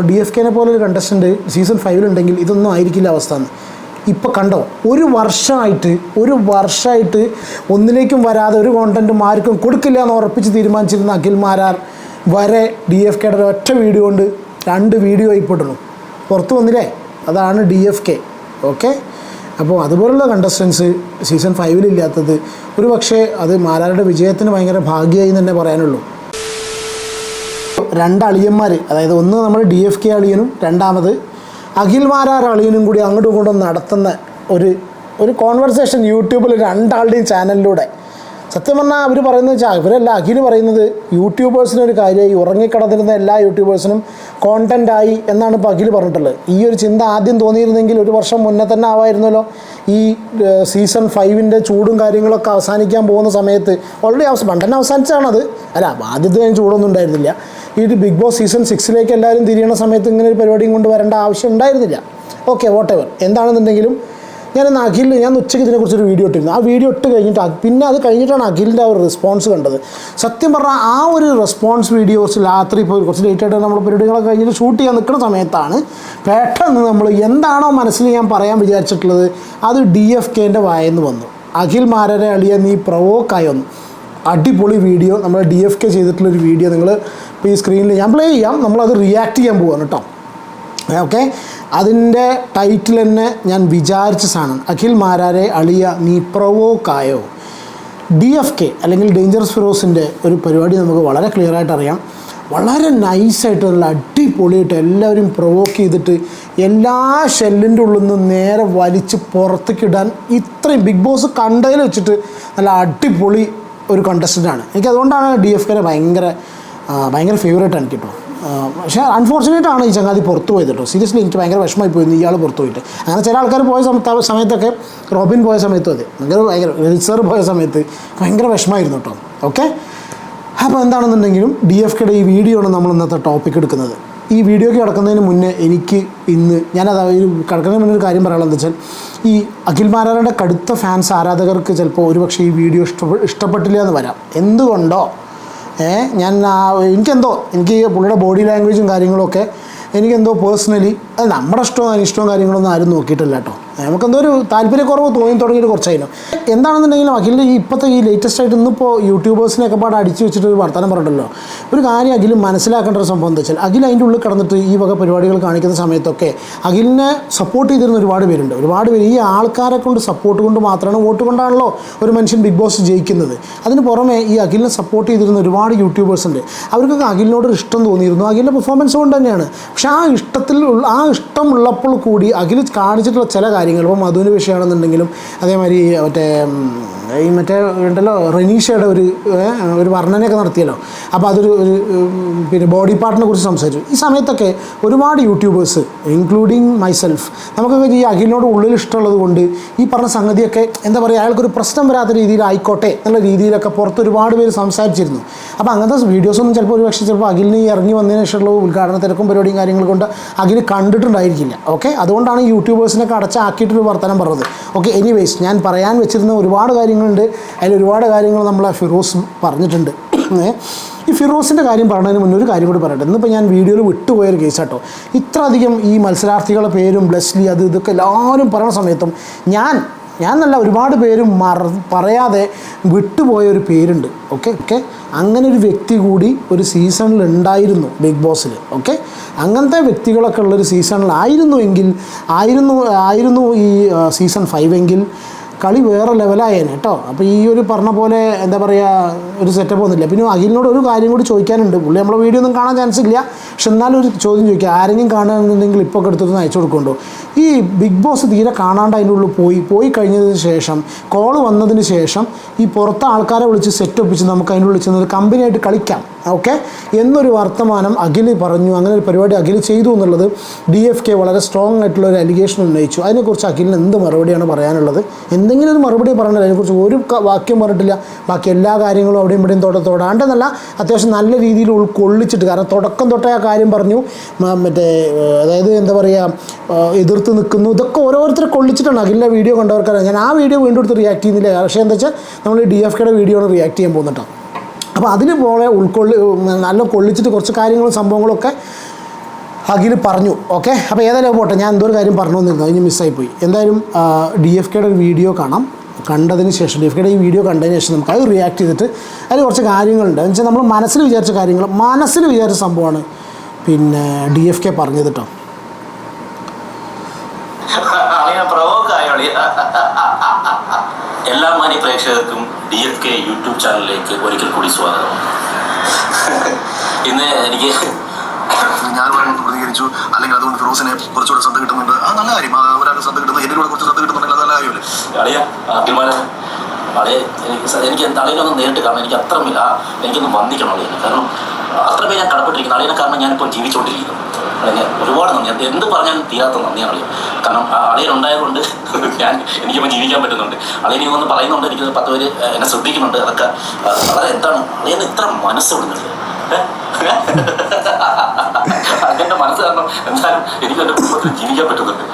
D F കെനെ പോലെ ഒരു contestant season ഫൈവിലുണ്ടെങ്കിൽ ഇതൊന്നും ആയിരിക്കില്ല അവസ്ഥ എന്ന്. ഇപ്പോൾ കണ്ടോ ഒരു വർഷമായിട്ട് ഒരു വർഷമായിട്ട് ഒന്നിലേക്കും വരാതെ ഒരു കോണ്ടന്റും ആർക്കും കൊടുക്കില്ല എന്ന് ഉറപ്പിച്ച് തീരുമാനിച്ചിരുന്ന അഖിൽ മാരാർ വരെ ഡി എഫ് കെയുടെ ഒറ്റ വീഡിയോ കൊണ്ട് രണ്ട് വീഡിയോ ആയിപ്പെട്ടുള്ളൂ പുറത്തു വന്നില്ലേ? അതാണ് ഡി എഫ് കെ ഓക്കെ അപ്പോൾ അതുപോലുള്ള കണ്ടസ്റ്റൻസ് സീസൺ ഫൈവിലില്ലാത്തത് ഒരു പക്ഷേ അത് മാരാരുടെ വിജയത്തിന് ഭയങ്കര ഭാഗ്യമായി തന്നെ പറയാനുള്ളൂ. രണ്ട് അളിയന്മാർ അതായത് ഒന്ന് നമ്മൾ ഡി എഫ് കെ അളിയനും രണ്ടാമത് അഖിൽ മാരാർ അളിയനും കൂടി അങ്ങോട്ടും ഇങ്ങോട്ടും നടത്തുന്ന ഒരു ഒരു കോൺവെർസേഷൻ യൂട്യൂബിൽ രണ്ടാളുടെയും ചാനലിലൂടെ സത്യം പറഞ്ഞാൽ അവർ പറയുന്നത് വെച്ചാൽ ഇവരല്ല അഖിൽ പറയുന്നത് യൂട്യൂബേഴ്സിനൊരു കാര്യമായി ഉറങ്ങിക്കിടന്നിരുന്ന എല്ലാ യൂട്യൂബേഴ്സിനും കോണ്ടന്റ് ആയി എന്നാണ് ഇപ്പോൾ അഖിൽ പറഞ്ഞിട്ടുള്ളത്. ഈ ഒരു ചിന്ത ആദ്യം തോന്നിയിരുന്നെങ്കിൽ ഒരു വർഷം മുന്നേ തന്നെ ആവായിരുന്നല്ലോ ഈ സീസൺ ഫൈവിന്റെ ചൂടും കാര്യങ്ങളൊക്കെ അവസാനിക്കാൻ പോകുന്ന സമയത്ത്. ഓൾറെഡി അവസാനം പണ്ടന്നെ അവസാനിച്ചാണത് അല്ല ആദ്യത്തെ ഞാൻ ചൂടൊന്നും ഉണ്ടായിരുന്നില്ല. ഈ ഒരു ബിഗ് ബോസ് സീസൺ സിക്സിലേക്ക് എല്ലാവരും തിരിയണ സമയത്ത് ഇങ്ങനെ ഒരു പരിപാടിയും കൊണ്ട് വരേണ്ട ആവശ്യം ഉണ്ടായിരുന്നില്ല. ഓക്കെ വോട്ട് എവർ എന്താണെന്നുണ്ടെങ്കിലും ഞാൻ ഇന്ന് അഖിൽ ഞാൻ ഉച്ചയ്ക്ക് ഇതിനെക്കുറിച്ചൊരു വീഡിയോ ഇട്ടിരുന്നു. ആ വീഡിയോ ഇട്ട് കഴിഞ്ഞിട്ട് പിന്നെ അത് കഴിഞ്ഞിട്ടാണ് അഖിലിന്റെ ആ ഒരു റെസ്പോൺസ് കണ്ടത്. സത്യം പറഞ്ഞാൽ ആ ഒരു റെസ്പോൺസ് വീഡിയോസ് രാത്രി ഇപ്പോൾ കുറച്ച് ലേറ്റ് ആയിട്ട് നമ്മൾ പരിപാടികളൊക്കെ കഴിഞ്ഞിട്ട് ഷൂട്ട് ചെയ്യാൻ നിൽക്കുന്ന സമയത്താണ് പെട്ടെന്ന് നമ്മൾ എന്താണോ മനസ്സിൽ ഞാൻ പറയാൻ വിചാരിച്ചിട്ടുള്ളത് അത് ഡി എഫ് കെന്റെ വായെന്ന് വന്നു. അഖിൽ മാരരെ അളിയ നീ പ്രവോക്കായി വന്നു. അടിപൊളി വീഡിയോ നമ്മൾ ഡി എഫ് കെ ചെയ്തിട്ടുള്ളൊരു വീഡിയോ നിങ്ങൾ ഈ സ്ക്രീനിൽ ഞാൻ പ്ലേ ചെയ്യാം. നമ്മളത് റിയാക്ട് ചെയ്യാൻ പോവാണ് കേട്ടോ ഓക്കെ അതിന്റെ ടൈറ്റിൽ തന്നെ ഞാൻ വിചാരിച്ച സാധനം. അഖിൽ മാരാരെ അളിയ നീ പ്രവോക്കായോ ഡി എഫ് കെ അല്ലെങ്കിൽ ഡേഞ്ചറസ് ഫിറോസിന്റെ ഒരു പരിപാടി നമുക്ക് വളരെ ക്ലിയർ ആയിട്ട് അറിയാം. വളരെ നൈസായിട്ട് നല്ല അടിപൊളിയായിട്ട് എല്ലാവരും പ്രൊവോക്ക് ചെയ്തിട്ട് എല്ലാ ഷെല്ലിന്റെ ഉള്ളിൽ നിന്ന് നേരെ വലിച്ച് പുറത്തേക്കിടാൻ ഇത്രയും ബിഗ് ബോസ് കണ്ടതിൽ വെച്ചിട്ട് നല്ല അടിപൊളി ഒരു കണ്ടസ്റ്റന്റാണ് എനിക്ക് അതുകൊണ്ടാണ് ഡി എഫ് കെനെ ഭയങ്കര ഭയങ്കര ഫേവറേറ്റ് ആണ് കേട്ടോ. പക്ഷേ അൺഫോർച്ചുനേറ്റ് ആണ് ഈ ചങ്ങാതി പുറത്ത് പോയത് കേട്ടോ. സീരിയസ്ലി എനിക്ക് ഭയങ്കര വിഷമമായി പോയിരുന്നു ഇയാൾ പുറത്ത് പോയിട്ട്. അങ്ങനെ ചില ആൾക്കാർ പോയ സമയത്ത് സമയത്തൊക്കെ റോബിൻ പോയ സമയത്തും അതെ. ഭയങ്കര ഭയങ്കര റിസർവ് പോയ സമയത്ത് ഭയങ്കര വിഷമമായിരുന്നു കേട്ടോ. ഓക്കെ അപ്പോൾ എന്താണെന്നുണ്ടെങ്കിലും ഡി എഫ് കെയുടെ ഈ വീഡിയോ ആണ് നമ്മൾ ഇന്നത്തെ ടോപ്പിക് എടുക്കുന്നത്. ഈ വീഡിയോയ്ക്ക് കിടക്കുന്നതിന് മുന്നേ എനിക്ക് ഇന്ന് ഞാനത് ഒരു കിടക്കുന്നതിന് മുന്നേ ഒരു കാര്യം പറയാനുള്ളത് വെച്ചാൽ ഈ അഖിൽ മാരാരുടെ കടുത്ത ഫാൻസ് ആരാധകർക്ക് ചിലപ്പോൾ ഒരുപക്ഷെ ഈ വീഡിയോ ഇഷ്ടപ്പെട്ടില്ല എന്ന് വരാം. എന്തുകൊണ്ടോ? ഞാൻ എനിക്കെന്തോ എനിക്ക് പുള്ളിയുടെ ബോഡി ലാംഗ്വേജും കാര്യങ്ങളൊക്കെ എനിക്കെന്തോ പേഴ്സണലി അത് നമ്മുടെ ഇഷ്ടവും അനിഷ്ടവും കാര്യങ്ങളൊന്നും ആരും നോക്കിയിട്ടില്ല കേട്ടോ. നമുക്കെന്തോ ഒരു താല്പര്യക്കുറവ് തോന്നി തുടങ്ങിയിട്ട് കുറച്ചായിരുന്നു എന്താണെന്നുണ്ടെങ്കിലും അഖിലിന്റെ ഈ ഇപ്പോഴത്തെ ഈ ലേറ്റസ്റ്റ് ആയിട്ട് ഇന്നിപ്പോൾ യൂട്യൂബേഴ്സിനെയൊക്കെ പാടെ അടിച്ചു വെച്ചിട്ട് ഒരു വർത്തമാനം പറഞ്ഞിട്ടല്ലോ ഒരു കാര്യം അഖിൽ മനസ്സിലാക്കേണ്ട ഒരു സംഭവം എന്താ വെച്ചാൽ അഖിൽ അതിന്റെ ഉള്ളിൽ കടന്നിട്ട് ഈ വക പരിപാടികൾ കാണിക്കുന്ന സമയത്തൊക്കെ അഖിലിനെ സപ്പോർട്ട് ചെയ്തിരുന്ന ഒരുപാട് പേരുണ്ട്. ഒരുപാട് പേര് ഈ ആൾക്കാരെ കൊണ്ട് സപ്പോർട്ട് കൊണ്ട് മാത്രമാണ് വോട്ട് കൊണ്ടാണല്ലോ ഒരു മനുഷ്യൻ ബിഗ് ബോസ് ജയിക്കുന്നത്. അതിന് പുറമെ ഈ അഖിലിനെ സപ്പോർട്ട് ചെയ്തിരുന്ന ഒരുപാട് യൂട്യൂബേഴ്സ് ഉണ്ട്. അവർക്കൊക്കെ അഖിലിനോട് ഇഷ്ടം തോന്നിയിരുന്നു. അഖിലിന്റെ പെർഫോമൻസ് കൊണ്ട് തന്നെയാണ്. പക്ഷേ ആ ഇഷ്ടത്തിൽ ആ ഇഷ്ടമുള്ളപ്പോൾ കൂടി അഖിൽ കാണിച്ചിട്ടുള്ള ചില കാര്യങ്ങൾ. ഇപ്പോൾ മധുവിന്റെ വിഷയമാണെന്നുണ്ടെങ്കിലും അതേമാതിരി മറ്റേ ഈ മറ്റേ ഉണ്ടല്ലോ റനീഷയുടെ ഒരു ഒരു വർണനയൊക്കെ നടത്തിയല്ലോ. അപ്പോൾ അതൊരു ഒരു പിന്നെ ബോഡി പാർട്ടിനെ കുറിച്ച് സംസാരിച്ചു. ഈ സമയത്തൊക്കെ ഒരുപാട് യൂട്യൂബേഴ്സ് ഇൻക്ലൂഡിങ് മൈസെൽഫ് നമുക്ക് ഈ അഖിലിനോട് ഉള്ളിൽ ഇഷ്ടമുള്ളത് കൊണ്ട് ഈ പറഞ്ഞ സംഗതിയൊക്കെ എന്താ പറയുക അയാൾക്കൊരു പ്രശ്നം വരാത്ത രീതിയിൽ ആയിക്കോട്ടെ എന്നുള്ള രീതിയിലൊക്കെ പുറത്ത് ഒരുപാട് പേര് സംസാരിച്ചിരുന്നു. അപ്പോൾ അങ്ങനത്തെ വീഡിയോസൊന്നും ചിലപ്പോൾ ഒരു പക്ഷേ ചിലപ്പോൾ അഖിലിന് ഇറങ്ങി വന്നതിന് ശേഷമുള്ള ഉദ്ഘാടന തിരക്കും പരിപാടിയും കാര്യങ്ങൾ കൊണ്ട് അഖിൽ കണ്ടിട്ടുണ്ടായിരിക്കില്ല. ഓക്കെ? അതുകൊണ്ടാണ് യൂട്യൂബേഴ്സിനൊക്കെ യൂട്യൂബേഴ്സിനൊക്കെ അടച്ചാക്കിയിട്ടൊരു വർത്തനം പറഞ്ഞത്. ഓക്കെ എനിവേസ് ഞാൻ പറയാൻ വെച്ചിരുന്ന ഒരുപാട് കാര്യങ്ങളുണ്ട്. അതിൽ ഒരുപാട് കാര്യങ്ങൾ നമ്മളെ ഫിറോസ് പറഞ്ഞിട്ടുണ്ട്. ഈ ഫിറോസിന്റെ കാര്യം പറഞ്ഞതിന് മുന്നേ ഒരു കാര്യം കൂടി പറയട്ടെ. ഇന്നിപ്പോൾ ഞാൻ വീഡിയോയിൽ വിട്ടുപോയൊരു കേസ് കേട്ടോ ഇത്ര അധികം ഈ മത്സരാർത്ഥികളുടെ പേരും ബ്ലസ്ലി അത് ഇതൊക്കെ എല്ലാവരും പറയുന്ന സമയത്തും ഞാൻ ഞാൻ നല്ല ഒരുപാട് പേരും മറ പറയാതെ വിട്ടുപോയ ഒരു പേരുണ്ട്. ഓക്കെ ഓക്കെ അങ്ങനെ ഒരു വ്യക്തി കൂടി ഒരു സീസണിൽ ഉണ്ടായിരുന്നു ബിഗ് ബോസിൽ ഓക്കെ അങ്ങനത്തെ വ്യക്തികളൊക്കെ ഉള്ളൊരു സീസണിലായിരുന്നു എങ്കിൽ ആയിരുന്നു ആയിരുന്നു ഈ സീസൺ ഫൈവ് എങ്കിൽ കളി വേറെ ലെവലായേനെ കേട്ടോ അപ്പോൾ ഈ ഒരു പറഞ്ഞ പോലെ എന്താ പറയുക ഒരു സെറ്റപ്പ് ഒന്നുമില്ല. പിന്നെ അഖിലിനോട് ഒരു കാര്യം കൂടി ചോദിക്കാനുണ്ട്. പുള്ളി നമ്മളെ വീഡിയോ ഒന്നും കാണാൻ ചാൻസ് ഇല്ല. പക്ഷെ എന്നാലും ഒരു ചോദ്യം ചോദിക്കുക ആരെങ്കിലും കാണുന്നുണ്ടെങ്കിൽ ഇപ്പോൾ എടുത്തൊന്ന് അയച്ചു കൊടുക്കുന്നുണ്ടോ? ഈ ബിഗ് ബോസ് തീരെ കാണാണ്ട് അതിന്റെ ഉള്ളിൽ പോയി. പോയി കഴിഞ്ഞതിന് ശേഷം കോൾ വന്നതിന് ശേഷം ഈ പുറത്തെ ആൾക്കാരെ വിളിച്ച് സെറ്റ് ഒപ്പിച്ച് നമുക്ക് അതിന്റെ ഉള്ളിൽ ചെന്നത് കമ്പനിയായിട്ട് കളിക്കാം. ഓക്കെ? എന്നൊരു വർത്തമാനം അഖിൽ പറഞ്ഞു. അങ്ങനെ ഒരു പരിപാടി അഖിൽ ചെയ്തു എന്നുള്ളത് ഡി എഫ് കെ വളരെ സ്ട്രോങ് ആയിട്ടുള്ള ഒരു അലിഗേഷൻ ഉന്നയിച്ചു. അതിനെക്കുറിച്ച് അഖിലിന് എന്ത് മറുപടിയാണ് പറയാനുള്ളത്? എന്തെങ്കിലും ഒരു മറുപടി പറഞ്ഞില്ല അതിനെക്കുറിച്ച് ഒരു വാക്യം പറഞ്ഞിട്ടില്ല. ബാക്കി എല്ലാ കാര്യങ്ങളും അവിടെയും ഇവിടെയും തൊട തൊടാണ്ടെന്നല്ല അത്യാവശ്യം നല്ല രീതിയിൽ ഉൾക്കൊള്ളിച്ചിട്ട് കാരണം തുടക്കം തൊട്ടേ ആ കാര്യം പറഞ്ഞു. മറ്റേ അതായത് എന്താ പറയുക എതിർത്ത് നിൽക്കുന്നു. ഇതൊക്കെ ഓരോരുത്തരെ കൊള്ളിച്ചിട്ടാണ്. അഖില വീഡിയോ കണ്ടവർക്കറിയാം. ഞാൻ ആ വീഡിയോ വീണ്ടും എടുത്ത് റിയാക്ട് ചെയ്യുന്നില്ല. പക്ഷേ എന്താ വെച്ചാൽ നമ്മൾ ഡി എഫ് കെയുടെ വീഡിയോ റിയാക്ട് ചെയ്യാൻ പോകുന്നത് അപ്പോൾ അതിന് പോലെ ഉൾക്കൊള്ളി നല്ല കൊള്ളിച്ചിട്ട് കുറച്ച് കാര്യങ്ങളും സംഭവങ്ങളൊക്കെ അഖിൽ പറഞ്ഞു ഓക്കെ അപ്പോൾ ഏതായാലും പോട്ടെ ഞാൻ എന്തോ ഒരു കാര്യം പറഞ്ഞു വന്നിരുന്നു അതിന് മിസ്സായിപ്പോയി എന്തായാലും ഡി എഫ് കെയുടെ ഒരു വീഡിയോ കാണാം. കണ്ടതിന് ശേഷം ഡി എഫ് കെയുടെ ഈ വീഡിയോ കണ്ടതിന് ശേഷം നമുക്ക് അത് റിയാക്ട് ചെയ്തിട്ട് അതിൽ കുറച്ച് കാര്യങ്ങളുണ്ട്. എന്ന് വെച്ചാൽ നമ്മൾ മനസ്സിൽ വിചാരിച്ച കാര്യങ്ങൾ മനസ്സിൽ വിചാരിച്ച സംഭവമാണ് പിന്നെ ഡി എഫ് കെ പറഞ്ഞത് കേട്ടോ എല്ലാ മാന്യ പ്രേക്ഷകർക്കും ഡി എഫ് കെ യൂട്യൂബ് ചാനലിലേക്ക് ഒരിക്കൽ കൂടി സ്വാഗതം. ഇന്ന് എനിക്ക് ഞാനുമായി പ്രതികരിച്ചു. അല്ലെങ്കിൽ അതുകൊണ്ട് ഫിറോസിനെ കുറച്ചുകൂടെ ശ്രദ്ധ കിട്ടുന്നുണ്ട്. അത് നല്ല കാര്യം. ആ, ഒരാൾക്ക് ശ്രദ്ധ കിട്ടുന്നു എന്നിലൂടെ കുറച്ച് ശ്രദ്ധ കിട്ടുന്നുണ്ടെങ്കിൽ അത് നല്ല കാര്യമല്ലേ? അളിയ എനിക്ക് എനിക്ക് അളിയനൊന്ന് നേരിട്ട് കാണാൻ എനിക്ക് അത്രമില്ല. എനിക്കൊന്ന് വന്നിക്കണം അളിയനെ. കാരണം അത്രമേ ഞാൻ കടപ്പെട്ടിരിക്കുന്നു. അളിയനെ കാരണം ഞാനിപ്പോൾ ജീവിച്ചുകൊണ്ടിരിക്കുന്നു. അളിയനെ ഒരുപാട് നന്ദി. എന്ത് പറഞ്ഞാലും തീരാത്ത നന്ദിയാണ് അളിയൻ. കാരണം ആ അളിയൻ ഉണ്ടായതുകൊണ്ട് ഞാൻ എനിക്കിപ്പോൾ ജീവിക്കാൻ പറ്റുന്നുണ്ട്. അളിയനെ ഒന്ന് പറയുന്നുണ്ട്. എനിക്ക് പത്ത് പേര് എന്നെ ശ്രദ്ധിക്കുന്നുണ്ട്. അതൊക്കെ വളരെ എന്താണ് അളിയന് ഇത്ര മനസ്സ് മനസ്സ് കാരണം എന്തായാലും എനിക്ക് എന്റെ കുടുംബത്തിൽ ജീവിക്കാൻ പറ്റുന്നുണ്ട്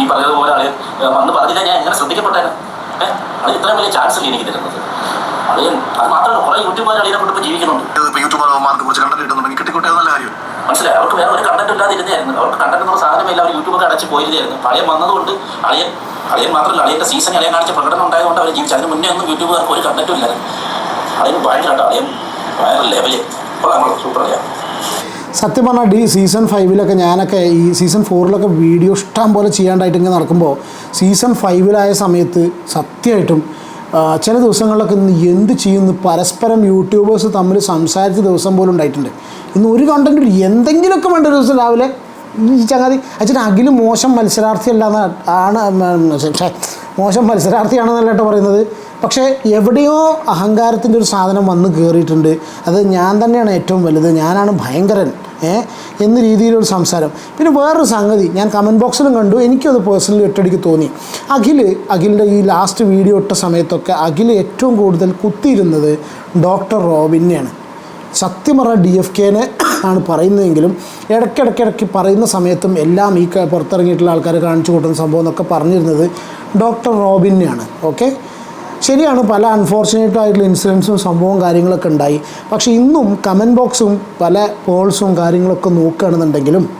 ഈ പറഞ്ഞതുപോലെ അളിയൻ വന്ന് പറഞ്ഞില്ല ഞാൻ എങ്ങനെ ശ്രദ്ധിക്കപ്പെട്ടേനെ? ഏഹ് അത് ഇത്രയും വലിയ ചാൻസ് അല്ലേ എനിക്ക് തരുന്നത്. അളിയൻ അത് മാത്രമല്ല കുറെ യൂട്യൂബുകാർ അളിയനെ കൊണ്ട് ഇപ്പോൾ ജീവിക്കുന്നുണ്ട്. യൂട്യൂബർമാർക്ക് കുറച്ച് കണ്ടന്റ് കിട്ടുന്നുണ്ടെങ്കിൽ കിട്ടിക്കോട്ടെ നല്ല കാര്യം. മനസ്സിലായി? അവർക്ക് വേറെ ഒരു കണ്ടന്റ് ഇല്ലാതെ ഇരുന്നായിരുന്നു അവർക്ക് കണ്ടന്റ് എന്നുള്ള സാധനമില്ല അവർ യൂട്യൂബൊക്കെ അടച്ച് പോയിരുന്നായിരുന്നു പഴയ വന്നതുകൊണ്ട് അളിയൻ അളിയൻ മാത്രമല്ല അളിയന്റെ സീസൺ അളിയൻ കാണിച്ച പ്രകടനം ഉണ്ടായതുകൊണ്ട് അവർ ജീവിച്ചു. അതിന് മുന്നേ ഒന്നും യൂട്യൂബുകാർക്ക് ഒരു കണ്ടന്റും ഇല്ലായിരുന്നു. അളിയൻ ഭയങ്കരമായിട്ട് അളിയൻ വേറെ ലെവൽ കൊള്ളാം സൂപ്പർ സത്യം പറഞ്ഞാൽ ഡി സീസൺ ഫൈവിലൊക്കെ ഞാനൊക്കെ ഈ സീസൺ ഫോറിലൊക്കെ വീഡിയോ ഇഷ്ടം പോലെ ചെയ്യാണ്ടായിട്ട് ഇങ്ങനെ നടക്കുമ്പോൾ സീസൺ ഫൈവിലായ സമയത്ത് സത്യമായിട്ടും ചില ദിവസങ്ങളിലൊക്കെ ഇന്ന് എന്ത് ചെയ്യുന്നു പരസ്പരം യൂട്യൂബേഴ്സ് തമ്മിൽ സംസാരിച്ച ദിവസം പോലും ഉണ്ടായിട്ടുണ്ട് ഇന്ന് ഒരു കണ്ടന്റ് എന്തെങ്കിലുമൊക്കെ വേണ്ട ഒരു ദിവസം രാവിലെ ഈ ചങ്ങാതി അച്ഛൻ അഖിൽ മോശം മത്സരാർത്ഥിയല്ല എന്നാണ് ആണ് മോശം മത്സരാർത്ഥിയാണെന്നല്ല പറയുന്നത്. പക്ഷേ എവിടെയോ അഹങ്കാരത്തിന്റെ ഒരു സാധനം വന്ന് കയറിയിട്ടുണ്ട് അത് ഞാൻ തന്നെയാണ് ഏറ്റവും വലുത്. ഞാനാണ് ഭയങ്കരൻ ഏ എന്ന രീതിയിലൊരു സംസാരം. പിന്നെ വേറൊരു സംഗതി ഞാൻ കമന്റ് ബോക്സിലും കണ്ടു. എനിക്കത് പേഴ്സണലി ഒറ്റടിക്ക് തോന്നി. അഖിൽ അഖിലിന്റെ ഈ ലാസ്റ്റ് വീഡിയോ ഇട്ട സമയത്തൊക്കെ അഖിൽ ഏറ്റവും കൂടുതൽ കുത്തിയിരുന്നത് ഡോക്ടർ റോബിനെയാണ്. സത്യം പറഞ്ഞാൽ ഡി എഫ് കെനെ ആണ് പറയുന്നതെങ്കിലും ഇടയ്ക്കിടയ്ക്കിടയ്ക്ക് പറയുന്ന സമയത്തും എല്ലാം ഈ പുറത്തിറങ്ങിയിട്ടുള്ള ആൾക്കാർ കാണിച്ചു കൂട്ടുന്ന സംഭവം എന്നൊക്കെ പറഞ്ഞിരുന്നത് ഡോക്ടർ റോബിനെയാണ് ഓക്കെ ശരിയാണ് പല അൺഫോർച്ചുനേറ്റ് ആയിട്ടുള്ള ഇൻസിഡൻസും സംഭവവും കാര്യങ്ങളൊക്കെ ഉണ്ടായി. പക്ഷേ ഇന്നും കമന്റ് ബോക്സും പല പോൾസും കാര്യങ്ങളൊക്കെ നോക്കുകയാണെന്നുണ്ടെങ്കിലും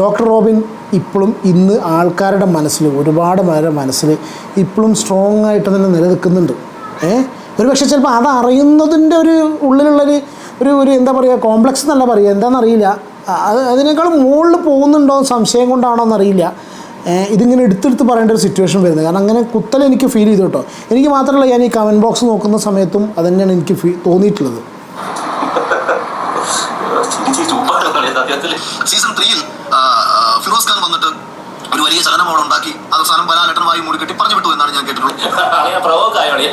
ഡോക്ടർ റോബിൻ ഇപ്പോഴും ഇന്ന് ആൾക്കാരുടെ മനസ്സിൽ ഒരുപാട് പേരുടെ മനസ്സിൽ ഇപ്പോഴും സ്ട്രോങ് ആയിട്ട് തന്നെ നിലനിൽക്കുന്നുണ്ട്. ഏഹ് ഒരു പക്ഷേ ചിലപ്പോൾ അത് അറിയുന്നതിന്റെ ഒരു ഉള്ളിലുള്ളൊരു ഒരു ഒരു എന്താ പറയുക കോംപ്ലക്സ് എന്നല്ല പറയുക എന്താണെന്നറിയില്ല അത് അതിനേക്കാൾ മുകളിൽ പോകുന്നുണ്ടോ സംശയം കൊണ്ടാണോ എന്നറിയില്ല ഇതിങ്ങനെ എടുത്തെടുത്ത് പറയേണ്ട ഒരു സിറ്റുവേഷൻ വരുന്നത്. കാരണം അങ്ങനെ കുത്തൽ എനിക്ക് ഫീൽ ചെയ്തു കേട്ടോ. എനിക്ക് മാത്രമല്ല ഞാൻ ഈ കമന്റ് ബോക്സ് നോക്കുന്ന സമയത്തും അത് തന്നെയാണ് എനിക്ക് ഫീ തോന്നിയിട്ടുള്ളത്. സീസൺ ത്രീയിൽ ഫിറോസ് ഖാൻ വന്നിട്ട് ഒരു വലിയ ചലനം അവിടെ ഉണ്ടാക്കി. അവസാനം ബലാലട്ടനുമായി മൂടി കെട്ടി പറഞ്ഞു വിട്ടു എന്നാണ് ഞാൻ കേട്ടിട്ടുള്ളത് അളിയ അളിയ?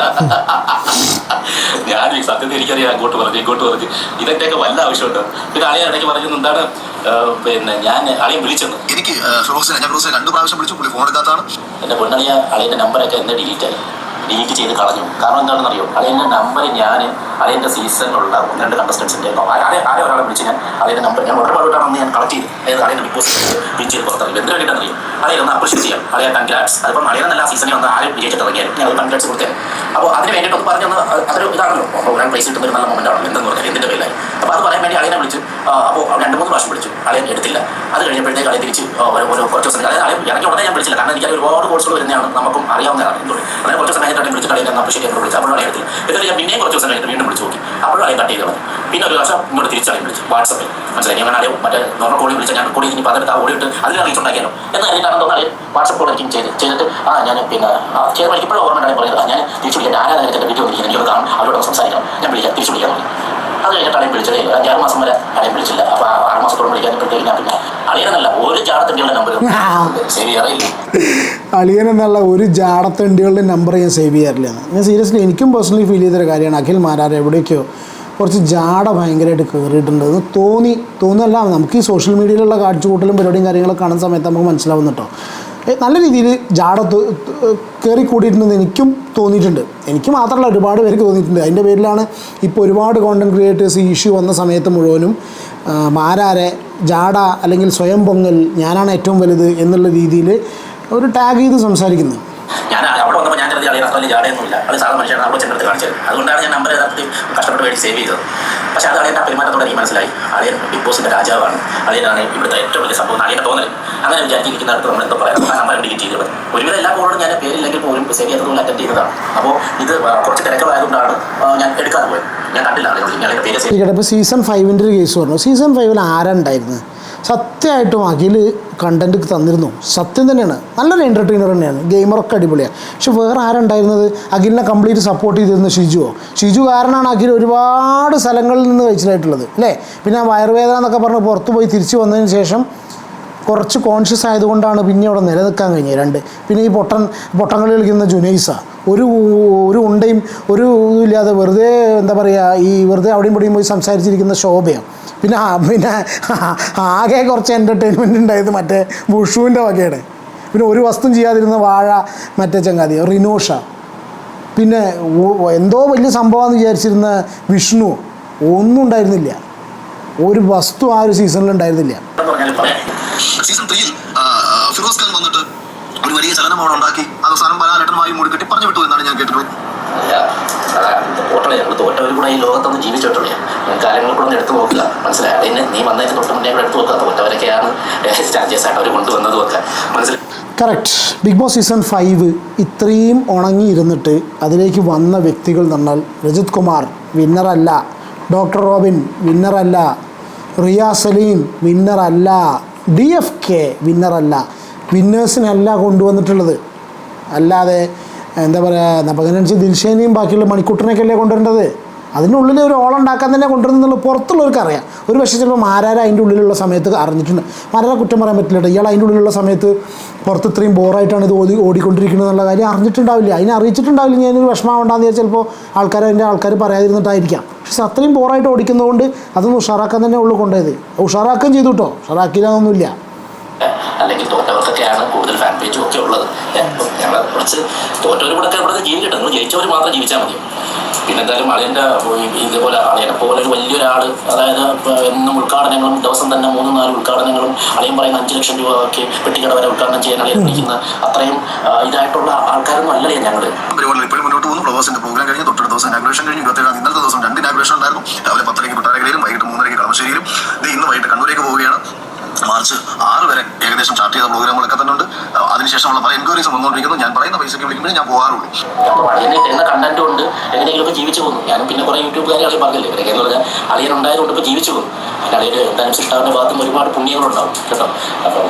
ഞാൻ ഈ സത്യത്തിൽ എനിക്കറിയാം അങ്ങോട്ട് പറഞ്ഞു ഇങ്ങോട്ട് പറഞ്ഞു. ഇതൊക്കെയൊക്കെ വല്ല ആവശ്യമുണ്ട്? പിന്നെ അളിയ ഇടയ്ക്ക് പറഞ്ഞു എന്താണ് പിന്നെ ഞാൻ അളിയൻ വിളിച്ചെന്ന്. എനിക്ക് ഫിറോസിനെ ഞാൻ ഫിറോസിനെ രണ്ട് പ്രാവശ്യം വിളിച്ചു പുള്ളി ഫോൺ എടുക്കാത്തതാണ്. എന്റെ പൊന്നളിയ അളിയുടെ നമ്പറൊക്കെ എന്നെ ഡിലീറ്റ് ആയി. ഡിലീറ്റ് ചെയ്ത് കളഞ്ഞു. കാരണം എന്താണെന്ന് അറിയോ അളിയന്റെ നമ്പർ ഞാൻ അളിയന്റെ സീസണിലുള്ള ഒന്ന് രണ്ട് കണ്ടസ്റ്റൻസിന്റെ ആരെ ആരെ ഒരാളെ വിളിച്ച് ഞാൻ അളിയന്റെ നമ്പർ ഞാൻ ഒരുപാട് വട്ടം അന്ന് ഞാൻ കളക്ട് ചെയ്ത് അതായത് അളിയന്റെ ബിഗ് ബോസ് വിൻ ചെയ്ത് പുറത്തറിയും എന്തിനു വേണ്ടിയിട്ടാണ് അറിയും അളിയെ ഒന്ന് അപ്രീഷിയേറ്റ് ചെയ്യാം. അളിയ കൺഗ്രാറ്റ്സ് അതിപ്പം നല്ല സീസണിൽ ഒന്ന് ആരും വിജയിച്ചിട്ട് ഇറങ്ങിയാലും ഞാൻ കൺഗ്രാറ്റ്സ് കൊടുത്തേ അപ്പോൾ അതിന് വേണ്ടിയിട്ട് ഒന്ന് പറഞ്ഞൊന്ന് അതൊരു ഇതാണല്ലോ. അപ്പോൾ ഞാൻ പ്രൈസ് കിട്ടുന്ന ഒരു നല്ല മൊമെന്റ് ആണല്ലോ. എന്തെന്ന് പറഞ്ഞാൽ എന്തിന്റെ പേരിലായി അപ്പോൾ അത് പറയാൻ വേണ്ടി അളിയനെ വിളിച്ചു അപ്പോൾ രണ്ട് മൂന്ന് പ്രാവശ്യം വിളിച്ചു. അളിയൻ എടുത്തില്ല. അത് കഴിഞ്ഞപ്പോഴത്തേക്ക് അളിയെ തിരിച്ച് ഓരോ കുറച്ച് ദിവസം അതായത് അളിയൻ ഇറങ്ങി ഉടനെ ഞാൻ വിളിച്ചില്ല കാരണം എനിക്ക് ഒരുപാട് കോഴ്സുകൾ വരുന്നതാണ് നമുക്കും അറിയാവുന്നതാണ് എന്തുകൊണ്ട് അങ്ങനെ കുറച്ച് സമയം കഴിഞ്ഞിട്ട് വിളിച്ചിട്ട് അളിയൻ അപ്രീഷിയേറ്റ് ചെയ്യാൻ വിളിച്ചു അപ്പോഴും അറിയത്തില്ല. എന്നിട്ട് ഞാൻ പിന്നെയും കുറച്ച് ദിവസം കഴിഞ്ഞിട്ട് വീണ്ടും വിളിച്ചു നോക്കി. അപ്പോഴും അറിയാൻ കട്ട് ചെയ്ത് പിന്നെ ഒരു പ്രാവശ്യം ഇങ്ങോട്ട് തിരിച്ചറിയും വിളിച്ചു. വാട്സപ്പിൽ മനസ്സിലായി? ഞാൻ അറിയാം മറ്റേ നോർമൽ കോളി വിളിച്ച ഞാൻ കോളി ഇനി പതിനെട്ട് ആ ഓടിയിട്ട് അതിൽ അറിയിച്ചുണ്ടാക്കിയാലോ എന്ന് തോന്നുന്നത് അളിയൻ വാട്സപ്പ് കോൾ എനിക്കും ചെയ്ത് ചെയ്തിട്ട് ആ ഞാൻ പിന്നെ ആ ചെയ്ത് എനിക്ക് ഇപ്പോഴും ഓർമ്മ ഉണ്ടായി പറയുന്നത് ഞാൻ തിരിച്ചു വിളിക്കാം ആരാധകരെ വീട്ടിൽ വന്നിരിക്കുന്നത്? എനിക്കത് കാണും അവരോട് സംസാരിക്കണം. ഞാൻ വിളിക്കാം. തിരിച്ചു വിളിക്കാൻ തുടങ്ങി അത് കഴിഞ്ഞിട്ട് അളിയൻ വിളിച്ചതേ ഇല്ല അഞ്ചാറ് മാസം വരെ അളിയൻ വിളിച്ചില്ല. അപ്പൊ ആറ് വിളിക്കാൻ കഴിഞ്ഞാൽ പിന്നെ അളിയനല്ല ഒരു ചാടത്തിന്റെ നമ്പർ ശരി അറിയില്ല അളിയൻ എന്നുള്ള ഒരു ജാടത്തണ്ടികളുടെ നമ്പർ ഞാൻ സേവ് ചെയ്യാറില്ല. ഞാൻ സീരിയസ്ലി എനിക്കും പേഴ്സണലി ഫീൽ ചെയ്തൊരു കാര്യമാണ്. അഖിൽ മാരാർ എവിടേക്കോ കുറച്ച് ജാട ഭയങ്കരമായിട്ട് എന്ന് തോന്നി തോന്നല്ല നമുക്ക് ഈ സോഷ്യൽ മീഡിയയിലുള്ള കാഴ്ചക്കൂട്ടലും പരിപാടിയും കാര്യങ്ങളൊക്കെ കാണുന്ന സമയത്ത് നമുക്ക് മനസ്സിലാവുന്നുട്ടോ. നല്ല രീതിയിൽ ജാട കയറി കൂടിയിട്ടുണ്ടെന്ന് എനിക്കും തോന്നിയിട്ടുണ്ട്. എനിക്ക് മാത്രമല്ല ഒരുപാട് പേർക്ക് തോന്നിയിട്ടുണ്ട്. അതിന്റെ പേരിലാണ് ഇപ്പോൾ ഒരുപാട് കോണ്ടന്റ് ക്രിയേറ്റേഴ്സ് ഈ ഇഷ്യൂ വന്ന സമയത്ത് മുഴുവനും മാരാരെ ജാട അല്ലെങ്കിൽ സ്വയം പൊങ്ങൽ ഞാനാണ് ഏറ്റവും വലുത് എന്നുള്ള രീതിയിൽ ഒരു ടാഗ് ചെയ്ത് സംസാരിക്കുന്നത് ഞാൻ വന്നപ്പോൾ ഞാൻ സാധാരണ മനുഷ്യനാണ് അതുകൊണ്ടാണ് ഞാൻ നമ്പർ കഷ്ടപ്പെട്ട് സേവ് ചെയ്തത്. പക്ഷേ അത് അളിയന്റെ പെരുമാറ്റത്തോടെ എനിക്ക് മനസ്സിലായി. അളിയൻ ബിഗ് ബോസിന്റെ രാജാവാണ്. അളിയനാണ് ഇവിടുത്തെ ഏറ്റവും വലിയ സംഭവം അളിയന്റെ തോന്നൽ. അങ്ങനെ വിചാരിച്ചിരിക്കുന്ന അടുത്ത് നമ്മൾ എന്തോ പറയാം. ആ നമ്പർ ചെയ്തത്. ഒരുവിധം എല്ലാ കോളും ഞാൻ പേരില്ലെങ്കിൽ പോലും സേവ് ചെയ്തതുപോലെ അറ്റൻഡ് ചെയ്തതാണ്. അപ്പോൾ ഇത് കുറച്ച് തിരക്കുകളായതുകൊണ്ടാണ് ഞാൻ എടുക്കാതെ പോയത്. ഞാൻ കണ്ടില്ല പേര് ഇപ്പോൾ സീസൺ ഫൈവിന്റെ ഒരു കേസ് പറഞ്ഞു സീസൺ ഫൈവിൽ ആരുണ്ടായിരുന്നു? സത്യമായിട്ടും അഖിൽ കണ്ടന്റ് തന്നിരുന്നു. സത്യം തന്നെയാണ്. നല്ലൊരു എന്റർടൈനർ തന്നെയാണ്. ഗെയിമറൊക്കെ അടിപൊളിയാണ്. പക്ഷെ വേറെ ആരുണ്ടായിരുന്നത്? അഖിലിനെ കംപ്ലീറ്റ് സപ്പോർട്ട് ചെയ്തിരുന്ന ഷിജുവോ? ഷിജു കാരണമാണ് അഖിൽ ഒരുപാട് സ്ഥലങ്ങളിൽ നിന്ന് കഴിച്ചിലായിട്ടുള്ളത് അല്ലേ? പിന്നെ വയറുവേദന എന്നൊക്കെ പറഞ്ഞ് പുറത്ത് പോയി തിരിച്ചു വന്നതിന് ശേഷം കുറച്ച് കോൺഷ്യസ് ആയതുകൊണ്ടാണ് പിന്നെ അവിടെ നിലനിൽക്കാൻ കഴിഞ്ഞത്. രണ്ട് പിന്നെ ഈ പൊട്ടൻ പൊട്ടങ്ങൾ കളിക്കുന്ന ജുനൈസ ഒരു ഒരു ഉണ്ടയും ഒരു ഇല്ലാതെ വെറുതെ എന്താ പറയുക ഈ വെറുതെ അവിടെയും ഇവിടെയും പോയി സംസാരിച്ചിരിക്കുന്ന ശോഭയാണ് പിന്നെ പിന്നെ ആകെ കുറച്ച് എന്റർടൈൻമെന്റ് ഉണ്ടായത് മറ്റേ വുഷുവിന്റെ വകയാണ്. പിന്നെ ഒരു വസ്തു ചെയ്യാതിരുന്ന വാഴ മറ്റേ ചങ്ങാതി റിനോഷ. പിന്നെ എന്തോ വലിയ സംഭവമാണെന്ന് വിചാരിച്ചിരുന്ന വിഷ്ണു ഒന്നും ഉണ്ടായിരുന്നില്ല. ഒരു വസ്തു ആ ഒരു സീസണിൽ ഉണ്ടായിരുന്നില്ല. സീസൺ ത്രീയിൽ ഫിറോസ് ഖാൻ വന്നിട്ട് ഒരു വലിയ ചലനം അവിടെ ഉണ്ടാക്കി. അവസാനം ബലാലേട്ടനുമായി മൂടിക്കെട്ടി പറഞ്ഞു വിട്ടു എന്നാണ് ഞാൻ കേട്ടിട്ടുള്ളത്. തോട്ടളെ ഞങ്ങൾ തോറ്റവർ കൂടെ ഈ ലോകത്തൊന്ന് ജീവിച്ചിട്ടുള്ളേ കാര്യങ്ങൾ കൂടെ ഒന്ന് എടുത്തു നോക്കുക മനസ്സിലായി? അതിന് നീ വന്നതിന് തൊട്ട് മുന്നേ കൂടെ എടുത്തു നോക്കുക തോറ്റവരൊക്കെയാണ് സ്റ്റാർജേഴ്സ് ആയിട്ട് അവർ കൊണ്ടുവന്നത് ഒക്കെ. മനസ്സിലായി correct Big Boss season five ഇത്രയും ഉണങ്ങിയിരുന്നിട്ട് അതിലേക്ക് വന്ന വ്യക്തികൾ എന്ന് പറഞ്ഞാൽ രജിത് കുമാർ വിന്നറല്ല ഡോക്ടർ റോബിൻ വിന്നറല്ല റിയ സലീം വിന്നറല്ല. ഡി എഫ് കെ വിന്നറല്ല വിന്നേഴ്സിനല്ല കൊണ്ടുവന്നിട്ടുള്ളത്. അല്ലാതെ എന്താ പറയുക പതിനഞ്ച് ദിൽഷേനെയും ബാക്കിയുള്ള മണിക്കൂട്ടനെയൊക്കെയല്ലേ കൊണ്ടുവരേണ്ടത്? അതിനുള്ളിൽ ഒരു ഓൾ ഉണ്ടാക്കാൻ തന്നെ കൊണ്ടുവരുന്നുള്ള പുറത്തുള്ളവർക്ക് അറിയാം. ഒരു പക്ഷേ ചിലപ്പോൾ മാരാര അതിന്റെ ഉള്ളിലുള്ള സമയത്ത് അറിഞ്ഞിട്ടുണ്ട്. മാരാര കുറ്റം പറയാൻ പറ്റില്ല. ഇയാൾ അതിന്റെ ഉള്ളിലുള്ള സമയത്ത് പുറത്ത് ഇത്രയും ബോറായിട്ടാണ് ഇത് ഓടി ഓടിക്കൊണ്ടിരിക്കുന്നത് എന്നുള്ള കാര്യം അറിഞ്ഞിട്ടുണ്ടാവില്ല. അതിനെ അറിയിച്ചിട്ടുണ്ടാവില്ല. ഞാനൊരു വിഷമമുണ്ടാകുന്ന ചിലപ്പോൾ ആൾക്കാർ അതിന്റെ ആൾക്കാർ പറയാതിരുന്നിട്ടായിരിക്കാം. പക്ഷേ അത്രയും ബോറായിട്ട് ഓടിക്കുന്നതുകൊണ്ട് അതൊന്നും ഉഷാറാക്കാൻ തന്നെ ഉള്ളു കൊണ്ടുപോയത്. ഉഷാറാക്കുകയും ചെയ്തു കേട്ടോ. ഉഷാറാക്കിയില്ലതൊന്നുമില്ല അല്ലെങ്കിൽ തോറ്റവർക്കൊക്കെയാണ് കൂടുതൽ ഫാൻ പേജും ഒക്കെ ഉള്ളത്. ഞങ്ങളെ കുറച്ച് തോറ്റവരും കൂടെ ഇവിടെ ജീവിക്കട്ടെ നിങ്ങൾ ജയിച്ചവർ മാത്രം ജീവിച്ചാൽ മതി. പിന്നെ എന്തായാലും അളിയന്റെ ഇതേപോലെ അളിയനെ പോലെ ഒരു വലിയൊരാൾ അതായത് എന്നും ഉദ്ഘാടനങ്ങളും ദിവസം തന്നെ മൂന്ന് നാല് ഉദ്ഘാടനങ്ങളും അളിയൻ പറയുന്ന അഞ്ച് ലക്ഷം രൂപ ഒക്കെ പെട്ടിക്കട വരെ ഉദ്ഘാടനം ചെയ്യാൻ അളിയൻ പഠിക്കുന്ന അത്രയും ഇതായിട്ടുള്ള ആൾക്കാരൊന്നും അല്ലേ ഞങ്ങൾ ഇപ്പോഴും മുന്നോട്ട് പോകുന്നു. ഫ്ലവേഴ്സിന്റെ പ്രോഗ്രാം കഴിഞ്ഞ് തൊട്ടടുത്ത ദിവസം ഇനാഗ്രേഷൻ കഴിഞ്ഞ് ഇരുപത്തേഴാം ഇന്നത്തെ ദിവസം രണ്ട് ഇനാഗ്രേഷൻ ഉണ്ടായിരുന്നു. രാവിലെ പത്തരയ്ക്ക് കൊട്ടാരക്കരയിലും വൈകിട്ട് മൂന്നരയ്ക്ക് കളമശ്ശേരിയിലും. ഇന്ന് വൈകിട്ട് കണ്ണൂരേക്ക് പോവുകയാണ്. മാർച്ച് ആറ് വരെ ഏകദേശം ചാർട്ട് ചെയ്ത പ്രോഗ്രാമുകളൊക്കെ തന്നെ ഉണ്ട് അതിനുശേഷമുള്ള പല എൻക്വയറീസ് വന്നുകൊണ്ടിരിക്കുന്നു. ഞാൻ പറയുന്ന പൈസയ്ക്ക് വിളിക്കുമ്പോൾ ഞാൻ പോകാറുള്ളൂ. അപ്പോൾ അളിയനെ തരുന്ന കണ്ടന്റ് കൊണ്ട് എങ്ങനെയെങ്കിലുമൊക്കെ ജീവിച്ചു പോകുന്നു. ഞാനും പിന്നെ കുറേ യൂട്യൂബുകാരെ അളിയൻ പറഞ്ഞില്ലേ? ഇവരൊക്കെ എന്ന് പറഞ്ഞാൽ അളിയൻ ഉണ്ടായതുകൊണ്ട് ഇപ്പോൾ ജീവിച്ചു പോകുന്നു. അതിന് അളിയന് എന്തായാലും സിസ്റ്റാറിന്റെ ഭാഗത്തും ഒരുപാട് പുണ്യങ്ങളുണ്ടാവും. കേട്ടോ? അപ്പം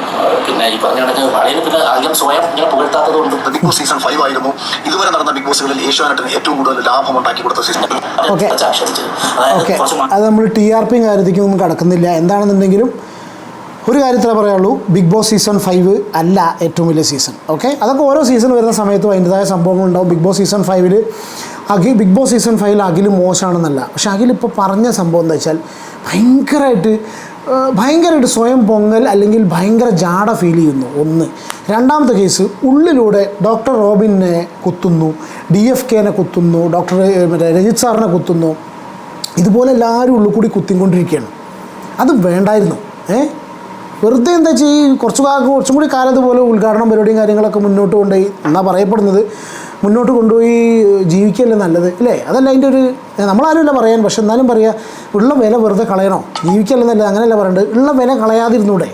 പിന്നെ ഈ പറഞ്ഞ കണക്ക് അളിയന് പിന്നെ അധികം സ്വയം ഇങ്ങനെ പുകഴ്ത്താത്തത് കൊണ്ട് ബിഗ് ബോസ് സീസൺ ഫൈവ് ആയിരുന്നു. ഇതുവരെ നടന്ന ബിഗ് ബോസുകളിൽ ഏഷ്യാനെറ്റിന് ഏറ്റവും കൂടുതൽ ലാഭം ഉണ്ടാക്കി കൊടുത്ത സീസൺ അത് നമ്മൾ ടി ആർ പി കാര്യത്തേക്കൊന്നും കടക്കുന്നില്ല. എന്താണെന്നുണ്ടെങ്കിലും ഒരു കാര്യത്തിലേ പറയുള്ളൂ ബിഗ് ബോസ് സീസൺ ഫൈവ് അല്ല ഏറ്റവും വലിയ സീസൺ ഓക്കെ അതൊക്കെ ഓരോ സീസൺ വരുന്ന സമയത്തും അതിന്റെതായ സംഭവങ്ങളുണ്ടാവും ബിഗ് ബോസ് സീസൺ ഫൈവിൽ അഖിൽ ബിഗ് ബോസ് സീസൺ ഫൈവിൽ അഖിൽ മോശമാണെന്നല്ല പക്ഷെ അഖിൽ ഇപ്പോൾ പറഞ്ഞ സംഭവം എന്താ വെച്ചാൽ ഭയങ്കരമായിട്ട് ഭയങ്കരമായിട്ട് സ്വയം പൊങ്ങൽ അല്ലെങ്കിൽ ഭയങ്കര ജാട ഫീൽ ചെയ്യുന്നു. ഒന്ന്. രണ്ടാമത്തെ കേസ് ഉള്ളിലൂടെ ഡോക്ടർ റോബിനെ കുത്തുന്നു ഡി എഫ് കെനെ കുത്തുന്നു ഡോക്ടർ മറ്റേ രജിത് സാറിനെ കുത്തുന്നു. ഇതുപോലെ എല്ലാവരും ഉള്ളിൽ കൂടി കുത്തിക്കൊണ്ടിരിക്കുകയാണ്. അത് വേണ്ടായിരുന്നു. ഏ? വെറുതെ എന്താ ചെയ്യും? കുറച്ച് കുറച്ചും കൂടി കാലം ഇതുപോലെ ഉദ്ഘാടനം പരിപാടിയും കാര്യങ്ങളൊക്കെ മുന്നോട്ട് കൊണ്ടുപോയി. എന്നാ പറയപ്പെടുന്നത്? മുന്നോട്ട് കൊണ്ടുപോയി ജീവിക്കല്ലേ നല്ലത്? അല്ലേ? അതല്ല അതിന്റെ ഒരു നമ്മളാരുമല്ല പറയാൻ പക്ഷെ എന്നാലും പറയുക ഉള്ള വില വെറുതെ കളയണോ? ജീവിക്കല്ലേ നല്ലത്? അങ്ങനെയല്ല പറയേണ്ടത്. ഉള്ള വില കളയാതിരുന്നൂടെ?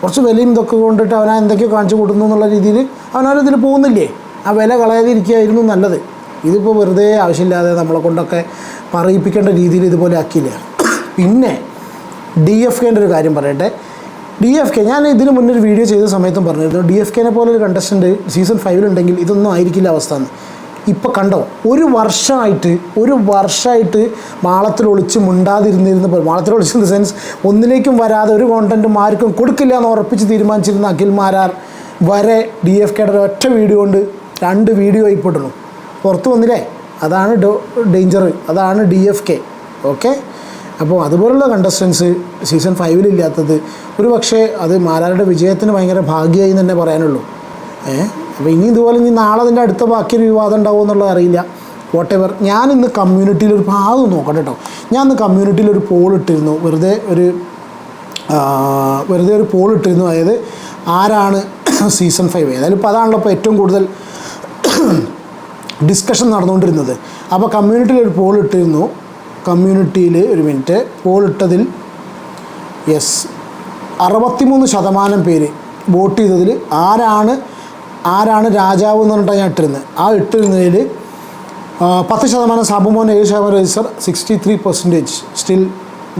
കുറച്ച് വിലയും ഇതൊക്കെ കൊണ്ടിട്ട് അവനാ എന്തൊക്കെയോ കാണിച്ചു കൊടുക്കുന്നു എന്നുള്ള രീതിയിൽ അവനാരും ഇതിൽ പോകുന്നില്ലേ? ആ വില കളയാതിരിക്കുകയായിരുന്നു നല്ലത്. ഇതിപ്പോൾ വെറുതെ ആവശ്യമില്ലാതെ നമ്മളെ കൊണ്ടൊക്കെ പറയിപ്പിക്കേണ്ട രീതിയിൽ ഇതുപോലെ ആക്കിയില്ല? പിന്നെ ഡി എഫ് കെന്റെ ഒരു കാര്യം പറയട്ടെ. ഡി എഫ് കെ ഞാൻ ഇതിന് മുന്നേ ഒരു വീഡിയോ ചെയ്ത സമയത്തും പറഞ്ഞിരുന്നു. ഡി എഫ് കെനെ പോലെ ഒരു കണ്ടസ്റ്റന്റ് സീസൺ ഫൈവിലുണ്ടെങ്കിൽ ഇതൊന്നും ആയിരിക്കില്ല അവസ്ഥ എന്ന്. ഇപ്പം കണ്ടോ ഒരു വർഷമായിട്ട് ഒരു വർഷമായിട്ട് മാളത്തിൽ ഒളിച്ച് മിണ്ടാതിരുന്നിരുന്ന ഒളിച്ച് ഇൻ ദ സെൻസ് ഒന്നിലേക്കും വരാതെ ഒരു കോണ്ടന്റും ആർക്കും കൊടുക്കില്ല എന്ന് ഉറപ്പിച്ച് തീരുമാനിച്ചിരുന്ന അഖിൽ മാരാർ വരെ ഡി എഫ് കെയുടെ ഒറ്റ വീഡിയോ കൊണ്ട് രണ്ട് വീഡിയോ ആയിപ്പെട്ടുള്ളൂ പുറത്ത് വന്നില്ലേ? അതാണ് ഡേഞ്ചർ അതാണ് ഡി എഫ് കെ ഓക്കെ അപ്പോൾ അതുപോലുള്ള കണ്ടസ്റ്റൻസ് സീസൺ ഫൈവിലില്ലാത്തത് ഒരു പക്ഷേ അത് മാരാരുടെ വിജയത്തിന് ഭയങ്കര ഭാഗ്യമായി തന്നെ പറയാനുള്ളൂ. ഏഹ് അപ്പോൾ ഇനി ഇതുപോലെ ഇനി നാളെ അതിന്റെ അടുത്ത ബാക്കി ഒരു വിവാദം ഉണ്ടാവും എന്നുള്ളത് അറിയില്ല. വാട്ട് എവർ ഞാൻ ഇന്ന് കമ്മ്യൂണിറ്റിയിൽ ഒരു ഭാഗം നോക്കട്ടെ കേട്ടോ ഞാൻ ഇന്ന് കമ്മ്യൂണിറ്റിയിൽ ഒരു പോൾ ഇട്ടിരുന്നു. വെറുതെ ഒരു വെറുതെ ഒരു പോൾ ഇട്ടിരുന്നു. അതായത് ആരാണ് സീസൺ ഫൈവ് ഏതായാലും ഇപ്പോൾ അതാണല്ലോ ഇപ്പോൾ ഏറ്റവും കൂടുതൽ ഡിസ്കഷൻ നടന്നുകൊണ്ടിരുന്നത്. അപ്പോൾ കമ്മ്യൂണിറ്റിയിൽ ഒരു പോൾ ഇട്ടിരുന്നു. കമ്മ്യൂണിറ്റിയിൽ ഒരു മിനിറ്റ്. പോളിട്ടതിൽ യെസ്. അറുപത്തിമൂന്ന് ശതമാനം പേര് വോട്ട് ചെയ്തതിൽ ആരാണ് ആരാണ് രാജാവ് എന്ന് പറഞ്ഞിട്ടാണ് ഞാൻ ഇട്ടിരുന്നത്. ആ ഇട്ടിരുന്നതിൽ പത്ത് ശതമാനം സാബുമോൻ ഏഴ് ശതമാനം register sixty three percentage still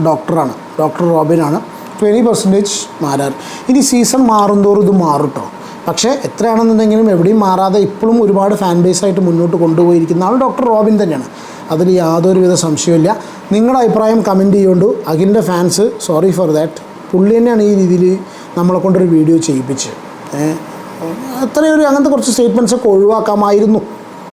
ഡോക്ടറാണ് ഡോക്ടർ റോബിനാണ് ട്വന്റി പെർസെന്റേജ് മാറാർ ഇനി സീസൺ മാറുന്തോറും ഇത് മാറും പക്ഷേ എത്രയാണെന്നുണ്ടെങ്കിലും എവിടെയും മാറാതെ ഇപ്പോഴും ഒരുപാട് ഫാൻ ബേസായിട്ട് മുന്നോട്ട് കൊണ്ടുപോയിരിക്കുന്ന ആൾ ഡോക്ടർ റോബിൻ തന്നെയാണ്. അതിൽ യാതൊരുവിധ സംശയമില്ല നിങ്ങളുടെ അഭിപ്രായം കമന്റ് ചെയ്യുകൊണ്ട് അഖിലിന്റെ ഫാൻസ് സോറി ഫോർ ദാറ്റ് പുള്ളി തന്നെയാണ് ഈ രീതിയിൽ നമ്മളെ കൊണ്ടൊരു വീഡിയോ ചെയ്യിപ്പിച്ച് അത്രയൊരു അങ്ങനത്തെ കുറച്ച് സ്റ്റേറ്റ്മെന്റ്സൊക്കെ ഒഴിവാക്കാമായിരുന്നു.